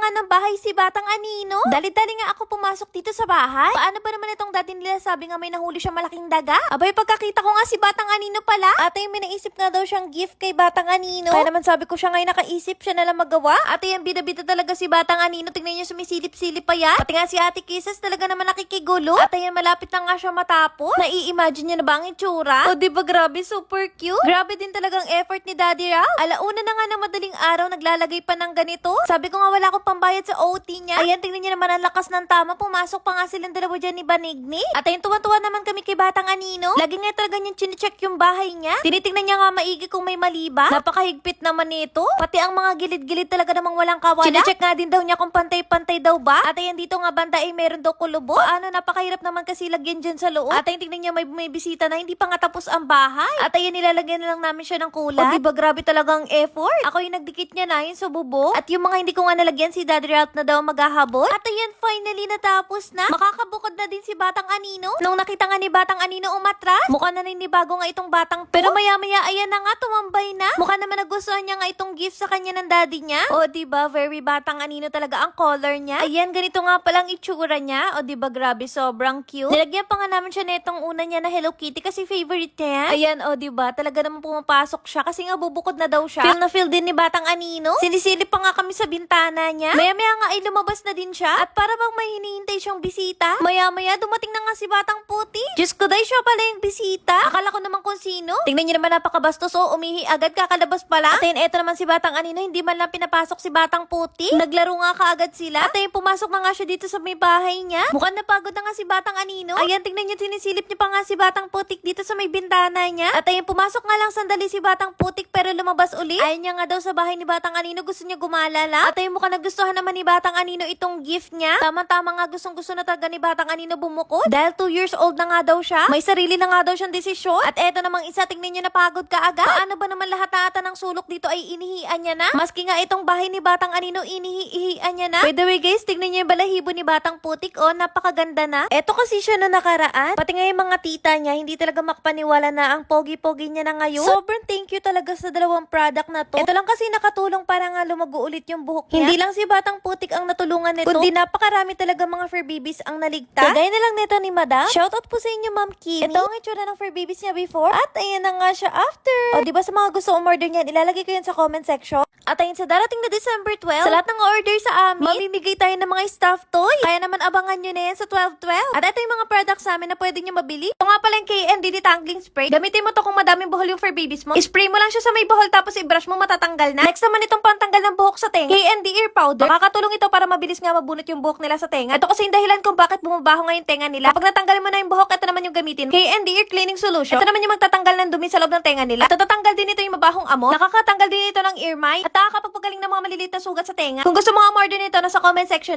nga ng bahay si Batang Anino. Dali-dali nga ako pumasok dito sa bahay. Paano ba naman itong dati nila sabi nga may nahuli siya malaking daga? Abay, pagkakita ko nga si Batang Anino pala. Ate, may naisip nga daw siyang gift kay Batang Anino. Kaya naman sabi ko siya ngayon nakaisip, siya na lang magawa. Ate, yung bida-bida talaga si Batang Anino. Tingnan niyo sumisilip-silip pa yan. Pati nga si Ate Kisses talaga naman nakikigulo. Ate, yan malapit na nga siya matapos. Nai-imagine niyo na ba ang itsura? O, di ba grabe, super cute? Grabe din talagang effort ni Daddy Ralph. Alauna na nga ng madaling araw, naglalagay pa ng ganito. Sabi ko nga wala akong pambayad sa OT niya. Ayan, tingnan niyo naman ang lakas ng tama. Pumasok pa nga silang dalawa dyan ni Banigni. At ayun, tuwa-tuwa naman kami kay Batang Anino. Lagi nga talaga niyang chinecheck yung bahay niya. Tinitingnan niya nga maigi kung may mali ba. Napakahigpit naman nito. Pati ang mga gilid-gilid talaga namang walang kawala. Chinecheck nga din daw niya kung pantay-pantay daw ba. At ayan, dito nga banda ay meron daw kulubo. Ano, napakahirap naman kasi lagyan dyan sa loob. At ayun, tingnan niya may, may bisita na hindi pa nga tapos ang bahay. At ayun, nilalagyan na lang namin siya ng kulay. O, diba grabe talagang effort? Ako yung nagdikit niya na yun sa. At yung mga hindi ko nga nalagyan, Daddy Ralph na daw maghahabol. At ayan, finally natapos na. Makakabukod na din si Batang Anino. Nung nakita nga ni Batang Anino umatras, mukha na ninibago nga itong batang to. Pero maya-maya, ayan na nga, tumambay na. Mukha naman nagustuhan niya nga itong gift sa kanya ng daddy niya. O, diba, very Batang Anino talaga ang color niya. Ayan, ganito nga palang itsura niya. O, diba, grabe, sobrang cute. Nilagyan pa nga namin siya nitong una niya na Hello Kitty kasi favorite niya yan. Ayan, o, diba, talaga naman pumapasok siya kasi nga bubukod na daw siya. Feel na feel din ni Batang Anino. Sinisilip pa nga kami sa bintana niya. Maya-maya nga ay lumabas na din siya. At para bang may hinihintay siyang bisita. Maya-maya dumating na nga si Batang Puti. Diyos ko, day siya pala yung bisita. Akala ko naman kung sino. Tingnan niyo naman napakabastos. O, umihi agad kakalabas pala. At ayun, eto naman si Batang Anino. Hindi man lang pinapasok si Batang Puti. Naglaro nga kaagad sila. At ayun, pumasok na nga siya dito sa may bahay niya. Mukhang napagod na nga si Batang Anino. Ayan, tingnan niyo, sinisilip niya pa nga si Batang Putik dito sa may bintana niya. At ayun, pumasok nga lang sandali si Batang Putik pero lumabas uli. Ayun niya nga daw sa bahay ni Batang Anino. Gusto niya gumala lang. At ayun, mukhang nagustuhan naman ni Batang Anino itong gift niya. Tama-tama nga gustong gusto na talaga ni Batang Anino bumukod. Dahil 2 years old na nga daw siya. May sarili na nga daw siyang desisyon. At eto namang isa, tingnan niyo napagod ka agad. Paano ba naman lahat ata ng sulok dito ay inihian niya na? Maski nga itong bahay ni Batang Anino, inihihian niya na. By the way guys, tignan niyo yung balahibo ni Batang Putik. Oh, napakaganda na. Eto kasi siya na nakaraan. Pati nga yung mga tita niya, hindi talaga makapaniwala na ang pogi-pogi niya na ngayon. Sobrang thank you talaga sa dalawang product na to. Ito lang kasi nakatulong para nga lumago ulit yung buhok niya. Hindi lang si Batang Putik ang natulungan nito, kundi napakarami talaga mga fur babies ang naligtas. Kagaya na lang nito ni Madam. Shoutout po sa inyo, Ma'am Kimi. Ito ang itsura ng fur babies niya before. At ayan na nga siya after. O, di ba sa mga gusto umorder niyan, ilalagay ko yan sa comment section. At ayun, sa darating na December 12, sa lahat ng order sa amin, mamimigay tayo ng mga stuffed toy. Kaya naman abangan nyo na yan sa 12-12. At ito yung mga products namin na pwede nyo mabili. Ito nga pala yung KND detangling spray. Gamitin mo to kung madaming buhol yung fur babies mo. Spray mo lang siya sa may buhol tapos i-brush mo matatanggal na. Next naman itong pantanggal ng buhok sa tenga. KND ear powder. Makakatulong ito para mabilis nga mabunot yung buhok nila sa tenga. Ito kasi yung dahilan kung bakit bumabaho nga yung tenga nila. Kapag natanggalin mo na yung buhok, ito naman yung gamitin. KND ear cleaning solution. Ito naman yung magtatanggal ng dumi sa loob ng tenga nila. At tatatanggal din ito yung mabahong amo. Nakakatanggal din ito ng ear mite. At nakakapagpagaling ng mga maliliit na sugat sa tenga. Kung gusto mo umorder nito, nasa comment section